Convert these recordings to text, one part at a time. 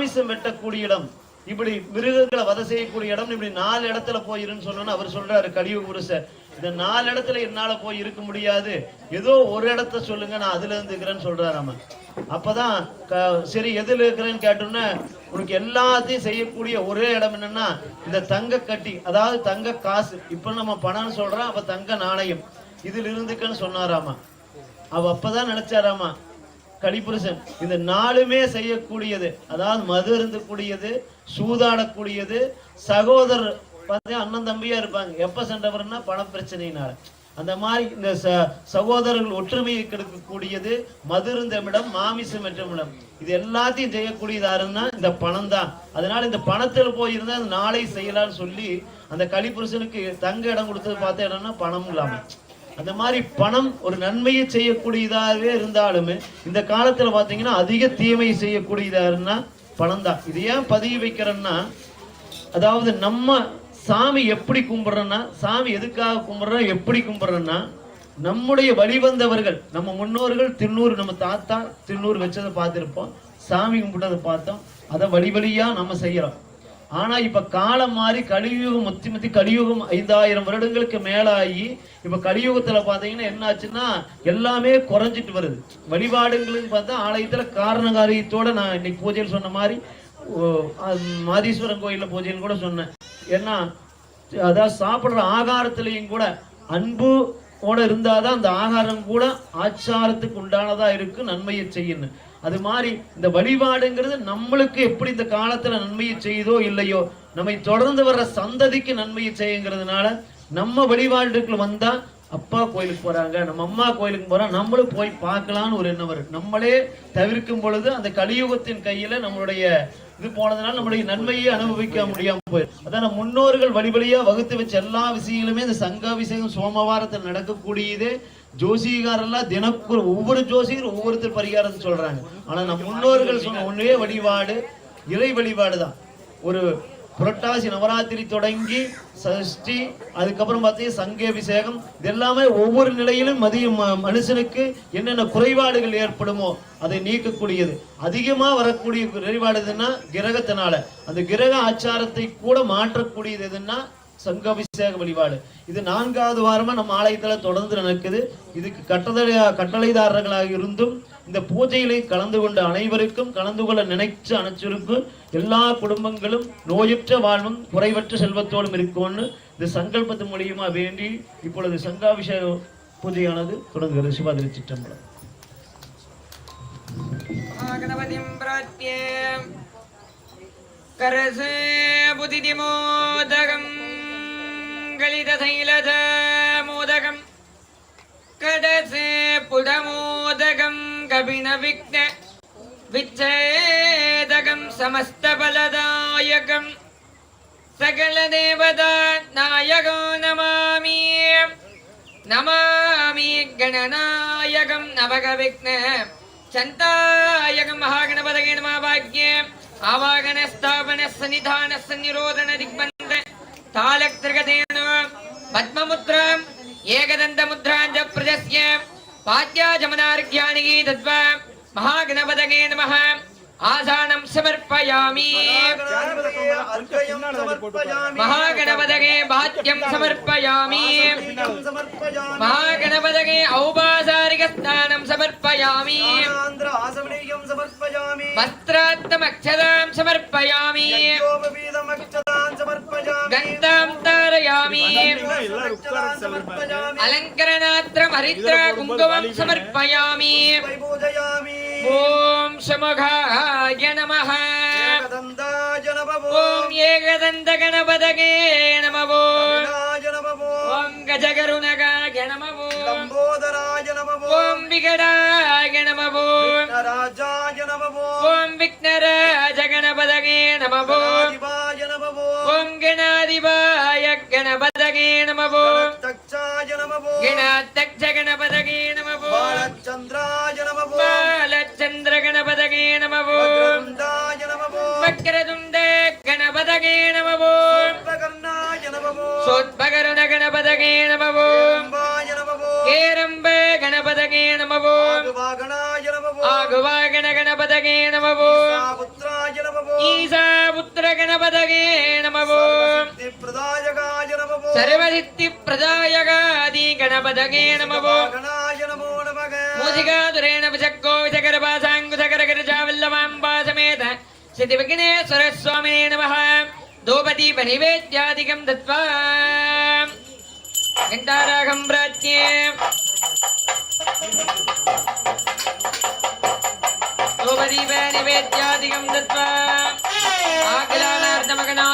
மாமிசம் வெட்டக்கூடிய இடம். இப்படி மிருகங்களை வதை செய்யக்கூடிய இடம் இப்படி நாலு இடத்துல போயிருன்னு சொன்னோன்னு அவர் சொல்றாரு கலியுக புருஷர் இந்த நாலு இடத்துல என்னால போய் இருக்க முடியாது. ஏதோ ஒரு இடத்த சொல்லுங்க நான் அதுல இருந்துக்கிறேன்னு சொல்றாராம அப்பதான் க- சரி எதுல இருக்கிறேன்னு கேட்டோன்னே உனக்கு எல்லாத்தையும் செய்யக்கூடிய ஒரே இடம் என்னன்னா இந்த தங்க கட்டி அதாவது தங்க காசு. இப்ப நம்ம பணம்னு சொல்றோம் அப்ப தங்க நாணயம். இதுல இருந்துக்கன்னு சொன்னாராமா. அவ அப்பதான் நினைச்சாராமா கலிபுருஷன் இந்த நாலுமே செய்யக்கூடியது அதாவது மது இருந்தக்கூடியது சூதாடக்கூடியது சகோதரர் பார்த்தீங்கன்னா அண்ணன் தம்பியா இருப்பாங்க. எப்ப சென்றவர்னா பண பிரச்சனையினால. அந்த மாதிரி இந்த ச- சகோதரர்கள் ஒற்றுமையை கெடுக்கக்கூடியது மதுருந்தமிடம் மாமிசம் என்றமிடம் இது எல்லாத்தையும் செய்யக்கூடியது யாருன்னா இந்த பணம் தான் அதனால இந்த பணத்தில் போயிருந்தா அந்த நாளை செய்யலாம்னு சொல்லி அந்த கலிபுருஷனுக்கு தங்க இடம் கொடுத்தது பார்த்த இடம்னா பணம் இல்லாமல் அந்த மாதிரி பணம் ஒரு நன்மையை செய்யக்கூடியதாகவே இருந்தாலுமே இந்த காலத்துல பாத்தீங்கன்னா அதிக தீமையை செய்யக்கூடியதாருன்னா பணம் தான் இது ஏன் பதிவு வைக்கிறேன்னா அதாவது நம்ம சாமி எப்படி கும்பிடுறோன்னா சாமி எதுக்காக கும்பிடுறோம் எப்படி கும்பிடுறோன்னா நம்முடைய வழிவந்தவர்கள் நம்ம முன்னோர்கள் திருநூறு நம்ம தாத்தா திருநூறு வச்சதை பார்த்துருப்போம். சாமி கும்பிட்டதை பார்த்தோம். அதை வழி வழியாக நம்ம செய்கிறோம் ஆனா இப்ப காலம் மாறி கலியுகம் முத்தி முத்தி கலியுகம் ஐந்தாயிரம் வருடங்களுக்கு மேலாகி இப்ப கலியுகத்துல பாத்தீங்கன்னா என்ன ஆச்சுன்னா எல்லாமே குறைஞ்சிட்டு வருது. வழிபாடுங்களுக்கு பார்த்தா ஆலயத்துல காரண காரியத்தோட நான் இன்னைக்கு பூஜையில் சொன்ன மாதிரி ஓ, மாதீஸ்வரன் கோயில்ல பூஜைன்னு கூட சொன்னேன். ஏன்னா அதாவது சாப்பிடுற ஆகாரத்திலையும் கூட அன்பு ஓட இருந்தாதான் அந்த ஆகாரம் கூட ஆச்சாரத்துக்கு உண்டானதா இருக்கு நன்மையை செய்யணும் அது மாதிரி இந்த வழிபாடுங்கிறது நம்மளுக்கு எப்படி இந்த காலத்துல நன்மையை செய்யுதோ இல்லையோ நம்மை தொடர்ந்து வர்ற சந்ததிக்கு நன்மையை செய்யுங்கிறதுனால நம்ம வழிபாடுக்குள்ள வந்தா அப்பா கோயிலுக்கு போறாங்க நம்ம அம்மா கோயிலுக்கு போறோம் நம்மளும் போய் பார்க்கலாம்னு ஒரு எண்ணம் வரும் நம்மளே தவிர்க்கும் பொழுது அந்த கலியுகத்தின் கையில நம்மளுடைய இது போனதுனால நம்மளுடைய நன்மையை அனுபவிக்க முடியாம போயிடும் அதான் முன்னோர்கள் வழி வகுத்து வச்ச எல்லா விஷயங்களுமே இந்த சங்காபிஷேகம் சோமவாரத்தில் நடக்கக்கூடியதே. ஜோசிகாரெல்லாம் தினக்கு ஒவ்வொரு ஜோசிகரும் ஒவ்வொருத்தர் பரிகாரம் சொல்றாங்க. ஆனா நம்ம முன்னோர்கள் சொன்ன ஒன்றே வழிபாடு இறை வழிபாடு தான். ஒரு புரட்டாசி நவராத்திரி தொடங்கி சஷ்டி அதுக்கப்புறம் பார்த்தீங்கன்னா சங்கேபிஷேகம் இது எல்லாமே ஒவ்வொரு நிலையிலும் மதிய ம- மனுஷனுக்கு என்னென்ன குறைபாடுகள் ஏற்படுமோ அதை நீக்கக்கூடியது. அதிகமாக வரக்கூடிய குறைபாடு எதுன்னா கிரகத்தினால. அந்த கிரக ஆச்சாரத்தை கூட மாற்றக்கூடியது எதுன்னா சங்காபிஷேக வழிபாடு. இது நான்காவது வாரமாக நம்ம ஆலயத்தில் தொடர்ந்து நடக்குது. இதுக்கு கட்டளை கட்டளைதாரர்களாக இருந்தும் இந்த பூஜையிலே கலந்து கொண்ட அனைவருக்கும் கலந்து கொள்ள நினைச்சு அனைச்சிருக்கும் எல்லா குடும்பங்களும் நோயற்ற வாழ்வும் குறைவற்ற செல்வத்தோடும் இருக்கும்னு இந்த சங்கல்பத்து மூலியமா வேண்டி இப்பொழுது சங்காபிஷேக பூஜையானது தொடங்குகிறது. சிவாதிரி சிற்றம்பலம். கரசே புதிதிமோதகம். மங்களித சைலத மோதகம். கடசே புடமோதகம் கபின விக்ன விச்சேதகம் சமஸ்தபலதாயகம். சகல தேவதா நாயகோ நமாமி. நமாமி கணநாயகம் நவகவிக்ன சந்தாயகம் மகாகணபதகே நமாபாக்யே ஆவாகன ஸ்தாபன சன்னிதான சந்நிரோதன திக்பந்த தாலக்திரகதே पद्ममुद्राम् एकदन्तमुद्रां च प्रजस्य पाद्याजमनार्घ्यानि दत्वा महागणपतये नमः आसानं समर्पयामि महागणपतये भाग्यं समर्पयामि महागणपतये औपासारिकस्नानं समर्पयामि आसमनीयं समर्पयामि वस्त्रात्तमक्षदां गन्तां तारयामि अलङ्करणात्रं हरिद्रा कुङ्कुमं समर्पयामि। ॐ शमघाय नमः। ॐ एकदन्तगणपदगे नमवो ॐ गजगरुणगाय नमवो ॐ विकटाय नमवो ॐ विघ्नराजगणपदगे नमवो ஓம் கணாதிபாய கணபதகே நமவோ. தக்ஷாய நமவோ. கணாத்தக்ஷ கணபதகே நமவோ. பாலச்சந்திராய நமவோ. பாலச்சந்திர கணபதகே நமவோ. வக்ரதுண்டாய கணபதகே நமவோ. சோத்பகர்ணாய கணபதகே நமவோ. கேரம்ப గణపతగే నమవో ఆగువాగణ గణపతగే నమవో ఈశా పుత్ర గణపతగే నమవో సర్వసిద్ధి ప్రదాయగాది గణపతగే నమవో మూసికాదురేణ విశక్కో విశకరపాసాంగుశకరకరచావల్లవాంబాసమేత శ్రీ విఘ్నేశ్వరస్వామినే నమ దూపదీప నివేద్యాదికం దత్వా घण्टारागं प्राच्ये गोपदीप निवेद्यादिकं दत्त्वा आकलानार्थमगणा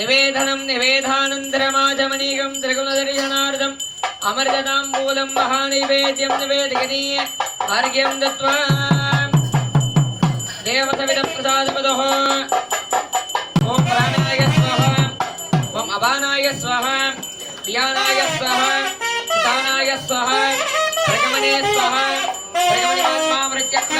నివేదనం నివేదానంతరమాజమనీకం త్రిగుణదర్శనార్థం అమృతతాంబూలం మహానైవేద్యం నివేదగనీయ అర్ఘ్యం దత్వా దేవతవిధ ప్రసాదపదో ఓం ప్రాణాయ స్వాహ ఓం అభానాయ స్వాహ ప్రియానాయ స్వాహ దానాయ స్వాహ ప్రగమనే స్వాహ ప్రగమనే ఆత్మా మృత్యక్ష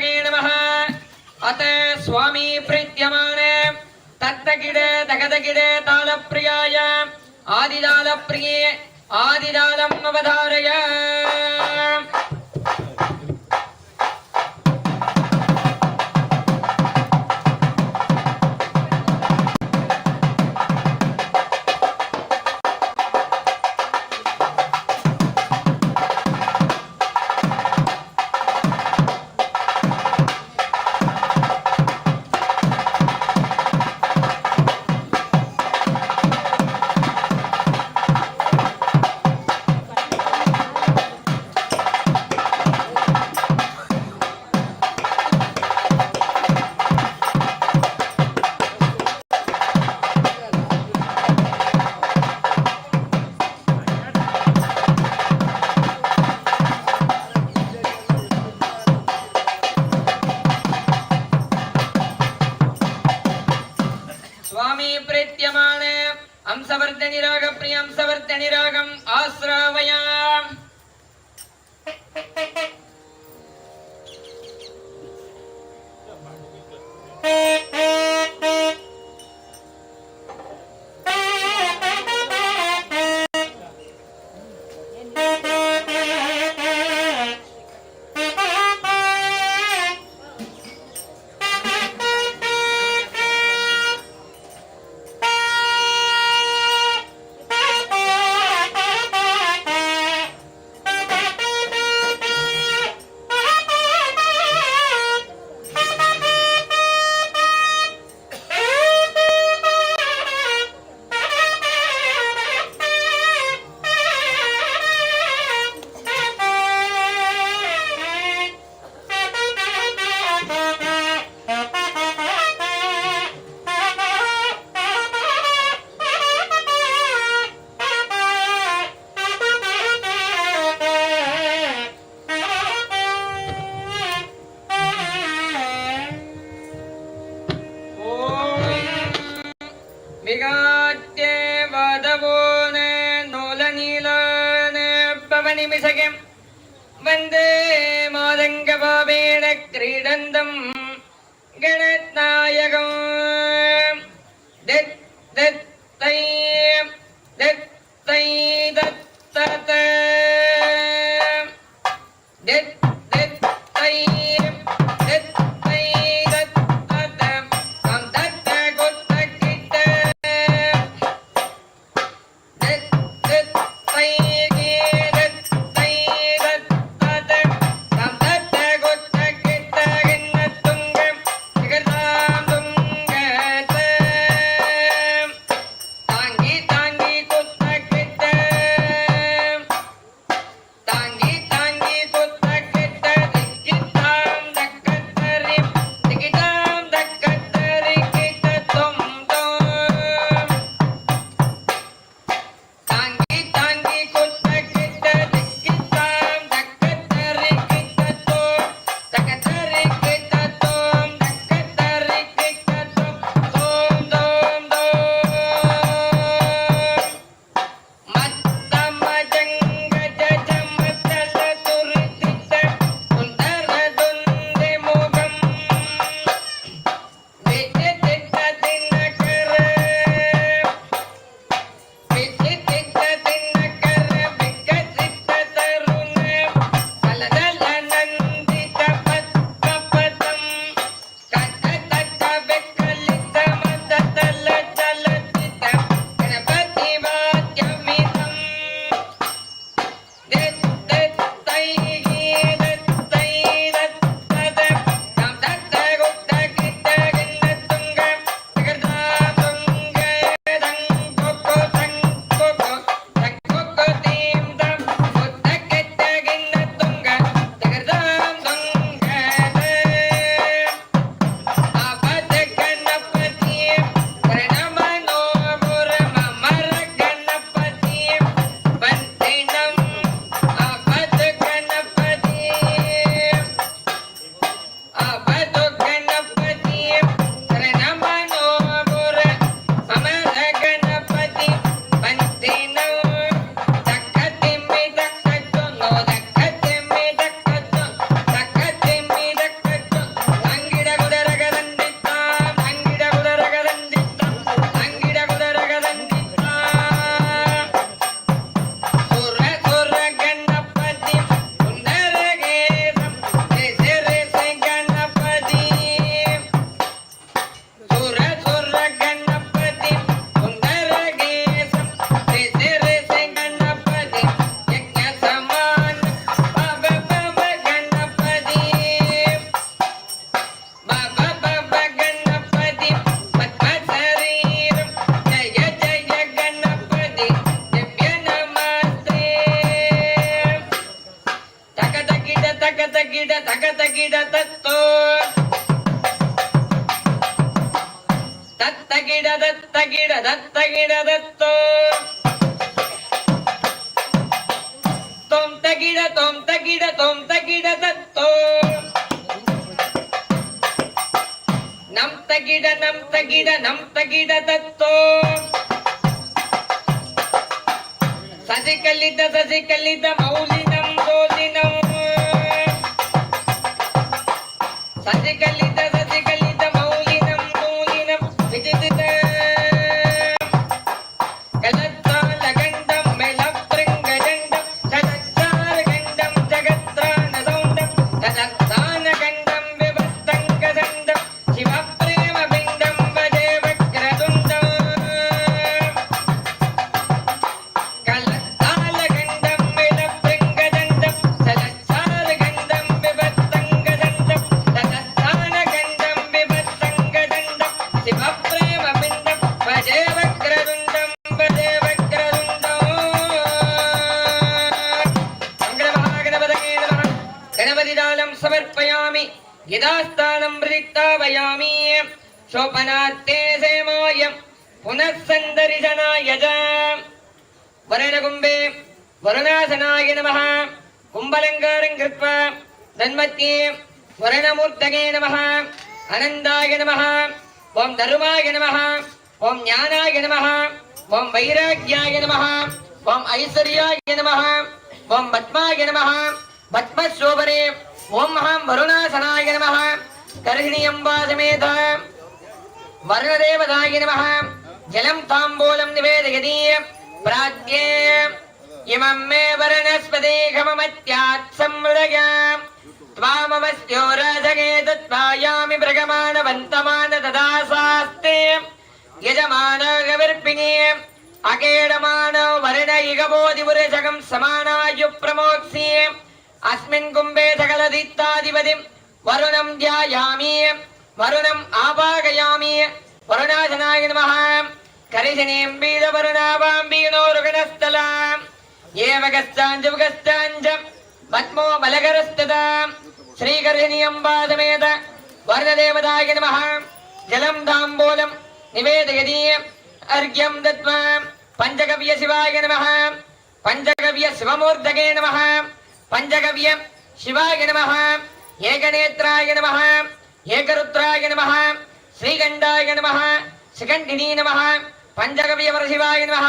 ಶ್ರೀಗುರುಭ್ಯಗೇ ನಮಃ ಅತ ಸ್ವಾಮಿ ಪ್ರೀತ್ಯಮಾನ ತತ್ತಗಿಡ ತಗದಗಿಡ ತಾಳಪ್ರಿಯಾಯ ಆದಿದಾಳಪ್ರಿಯೇ ಆದಿದಾಳಂ ಅವಧಾರಯ Lilita. वरणमूर्तये नमः। अनन्दाय नमः। ॐ धर्माय नमः। ॐ ज्ञानाय नमः। ॐ वैराग्याय नमः। ॐ ऐश्वर्याय नमः। ॐ पद्माय नमः। पद्मशोभने ॐ महां वरुणासनाय नमः। कर्हिणि अम्बा समेत। वर्णदेवताय नमः। जलं ताम्बूलं निवेदयति। प्राज्ञे। इमं मे वर्णस्पदेघममत्यात् संमृदय त्वामवस्यो राजगे तत्त्वायामि प्रगमाणवन्तमान तदा सास्ते यजमानगविर्पिणी अकेडमानो वर्ण इगबोधिपुरुषकं समानायुप्रमोक्ष्ये अस्मिन् कुम्भे सकलदित्ताधिपतिं वरुणं ध्यायामि वरुणम् आवागयामि वरुणासनाय नमः करिशनीं बीजवरुणावाम्बीनोरुगणस्थलाम् एव कश्चाञ्च மகாத்மோ பலகரஸ்ததா ஸ்ரீகர்ஷினியம்பாதமேத வருணதேவதாய நம ஜலம் தாம்போலம் நிவேதயதி அர்க்யம் தத்வா பஞ்சகவிய சிவாய நம பஞ்சகவிய சிவமூர்த்தகே நம பஞ்சகவிய சிவாய நம ஏகநேத்ராய நம ஏகருத்ராய நம ஸ்ரீகண்டாய நம சிகண்டினி நம பஞ்சகவிய வரசிவாய நம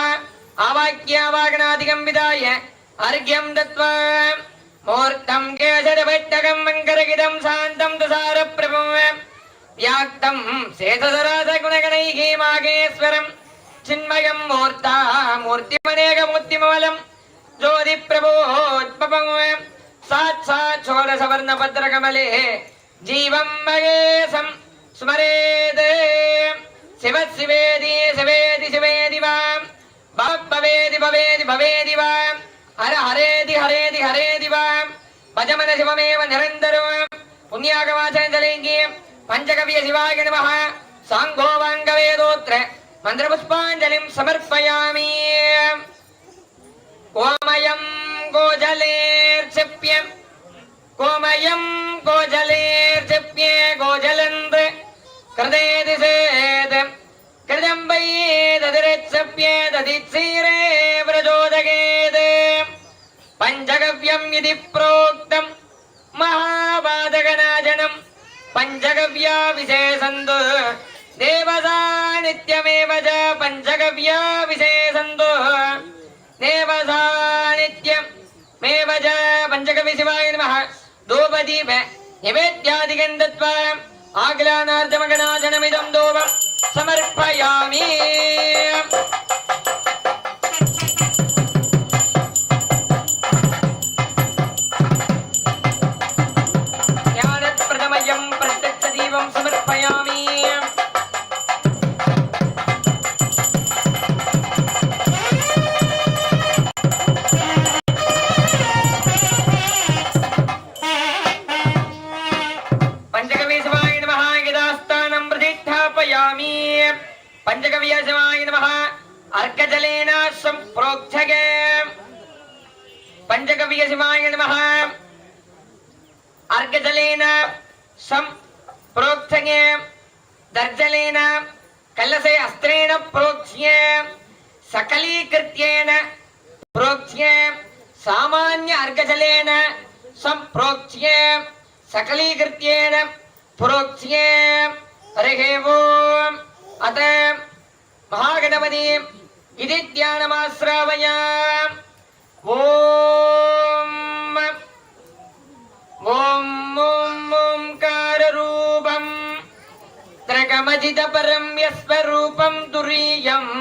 ஆவாக்கியாவாகனாதிகம் விதாய அர்க்யம் தத்வா. మూర్తం కేశరభట్టకం వంకరగిదం శాంతం తుషార ప్రభం వ్యాక్తం శేతసరాసగుణగణైః మాగేశ్వరం. చిన్మయం మూర్త మూర్తిమనేకమూర్తిమలం జ్యోతిప్రభోత్పం సాత్ సాత్ షోడశవర్ణభద్రకమలే జీవం మగేశం. స్మరేదే. శివ శివేది శివేది శివేది వా. భవేది భవేది భవేది వా. हर हरेदि हरेदि हरेदि वा भजमन शिवमेव निरन्तरो पुण्यागवाचनजलेङ्गी पञ्चकव्य शिवाय नमः। साङ्गोवाङ्गवेदोत्र मन्त्रपुष्पाञ्जलिं समर्पयामि। कोमयं गोजलेर्क्षिप्य कोमयं गोजलेर्क्षिप्य गोजलन्द् कृतेति सेत् कृतं वैदतिरक्षप्य ददित्सीरे व्रजोदगेत् पञ्चगव्यम् इति प्रोक्तम् महाबाधकनाशनम् पञ्चगव्या विशेषन्तु देवता नित्यमेव च पञ्चगव्या विशेषन्तु देवता नित्यमेव च पञ्चगविशिवाय नमः धूपदीप निवेद्यादिकं दत्त्वा आग्लानार्जमगनाशनमिदं धूपं सम्प्रोक्ष्य सकलीकृत्येन प्रोक्ष्य हरिः ओम् अत महागणपति इति ध्यानमाश्रावय ॐ ॐ ॐ ओङ्काररूपम् त्रगमजितपरं यस्वरूपं तुरीयम्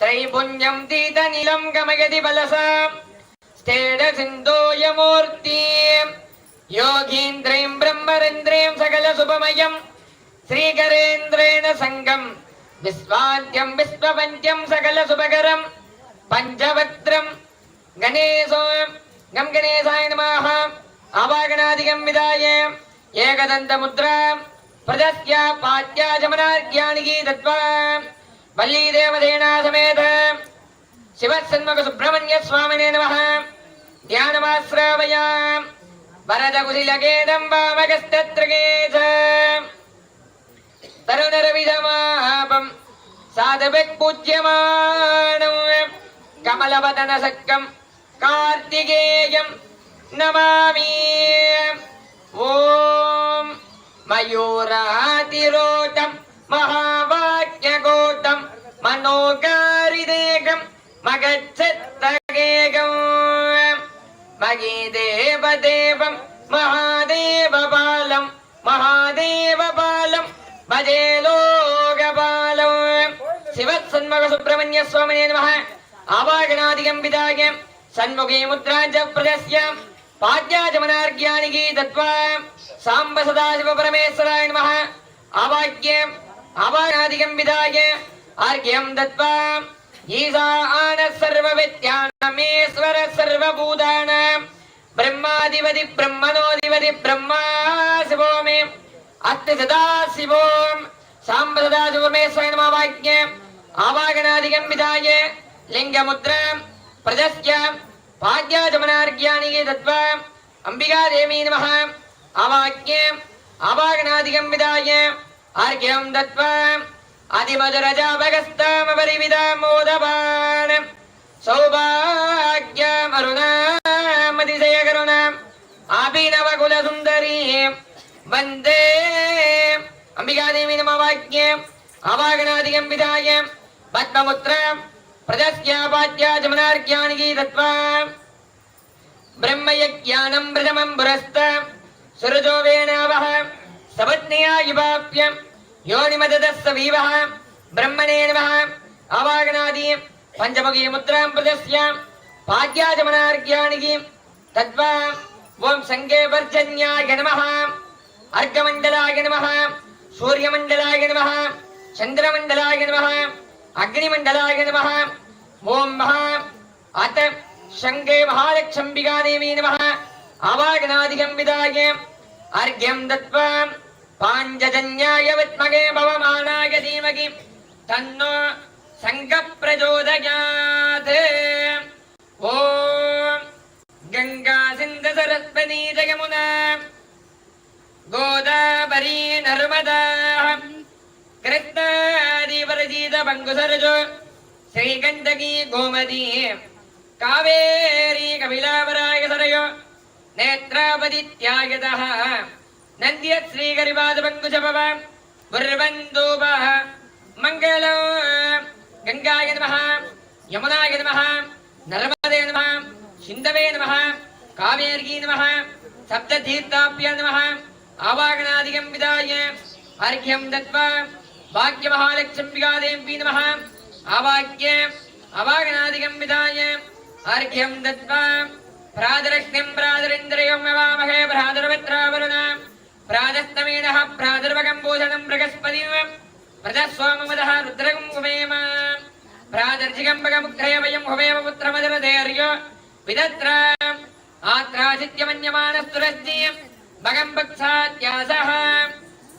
त्रैपुण्यं तीतनिलं गमयति बलसा యోగీంద్రేం బ్రహ్మరేంద్రేం సకల శుభమయం శ్రీకరేంద్రేణ సంగం విశ్వాద్యం విశ్వపంచం సకల శుభకరం పంచవక్త్రం గణేశో గం గణేశాయ నమః ఆవాగణాదికం విదాయ ఏకదంత ముద్రా ప్రదస్య పాత్య జమనార్ఘ్యానికి దత్వా వల్లీ సమేత శివసన్మక సుబ్రహ్మణ్య స్వామినే నమః ధ్యానమాశ్రావయా नमः ध्यानमाश्रावय वरदकुशिलकेदं वामगस्तत्रगेश तरुणरविधमापं साधविपूज्यमाणं कमलवदनसक्कं कार्तिकेयं नमामि ॐ मयूरातिरोटं महावाक्यगोटं मनोकारिदेकं मगच्छत्तगेकम् मही देव देव महादेव बाल महादेव बाल भजे लोकपालं शिवत्सन्मुखसुब्रह्मण्यस्वामिने नमः। आवागणादिगम्बिताय सन्मुखे मुद्राञ्च प्रदस्य पाद्याचमनार्घ्यानिकी दत्त्वा साम्ब सदाशिवपरमेश्वराय नमः। आवाक्यम् आवागणादिगम्बिताय अर्घ्यं दत्त्वा ईसा आनः सर्वविद्यान् பரமேஸ்வர சர்வபூதானாம் பிரம்மாதிபதி பிரம்மனோதிபதி பிரம்மா சிவோமே. அத்து சதா சிவோம். சாம்பதா சிவமே ஸ்வயனமாவாக்கியம் ஆவாகனாதிகம் விதாய லிங்கமுத்ரம் பிரஜஸ்யம் பாக்யாஜமனார்கியானிகே தத்வா அம்பிகா தேவி நம ஆவாக்கியம் ஆவாகனாதிகம் விதாய ஆர்கியம் தத்வா. அதிமதுரஜாபகஸ்தாமபரிவிதாமோதபானம் सौभाग्यमरुणामतिशयकरुण अभिनवकुलसुन्दरी वंदे अम्बिकादेवी नमवाक्य अवागणादिकं विधाय पद्ममुत्र प्रदस्यापाद्याचमनार्घ्यानि दत्त्वा ब्रह्मयज्ञानं प्रथमं पुरस्त सुरजो वेणावः सपत्न्या युवाप्यम् योनिमददस्स वीवः ब्रह्मणे नमः अवागणादि பஞ்சமுகி முத்ராம் பிரதஸ்யாம் பாக்யாஜமனார்கியாணிகி தத்வா ஓம் சங்கே வர்ஜன்யாய நமஹ அர்க்கமண்டலாய நமஹ சூரியமண்டலாய நமஹ சந்திரமண்டலாய நமஹ அக்னிமண்டலாய நமஹ ஓம் மகா அத சங்கே மகாலட்சம்பிகா தேவி நமஹ அவாகநாதிகம் விதாய அர்க்யம் தத்வா பாஞ்சஜன்யாய வித்மகே பவமானாய தீமகி தன்னோ सङ्गप्रचोदयात् ॐ गङ्गा सिन्ध सरस्वती च यमुना गोदावरी नर्मदा कृष्णादिवरजित बङ्गुसरजो श्रीगण्डकी गोमती कावेरी कपिलावराय सरयो नेत्रापदित्यागतः नन्द्यत् श्रीगरिपादपङ्कुशभव बुर्वन्दूपः मङ्गलो గంగాయ నమ యమునాయ నమ నర్మదే నమ హిందవే నమ కావేర్యీ నమ సప్తీర్థాభ్య నమ ఆవాగనాదిగం విదాయ అర్ఘ్యం దత్వా భాగ్యమహాలక్ష్మిగాదేవి నమ ఆవాక్య అవాగనాదిగం విదాయ అర్ఘ్యం దత్వా ప్రాదరక్ష్యం ప్రాదరింద్రయోమవామహే ప్రాదుర్వత్రావరుణ ప్రాదస్తమేణ ప్రాదుర్వగం భూషణం బృహస్పతి. ప్రజస్వామవదః రుద్రగం ఉమేమ ప్రాదర్జిగంబగముగ్రయవయం హువేమ పుత్రమదరదేర్య విదత్ర ఆత్రాజిత్యమన్యమానస్తురస్తి భగం భక్సాత్యాసః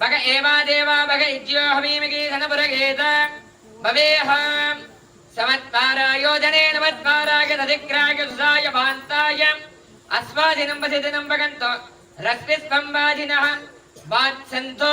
భగ ఏవాదేవా భగ ఇజ్యో హవీమికి సనపురగేత భవేహ సమత్పారాయోజనేన మత్పారాగ తదిక్రాగ సుసాయ భాంతాయ అస్వాదినం వసిదినం భగంతో రస్మి స్పంబాదినః వాత్సంతో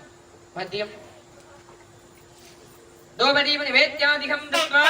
மத்தியம் தோபதீப நிவேத்தியாதிகம் தத்வா.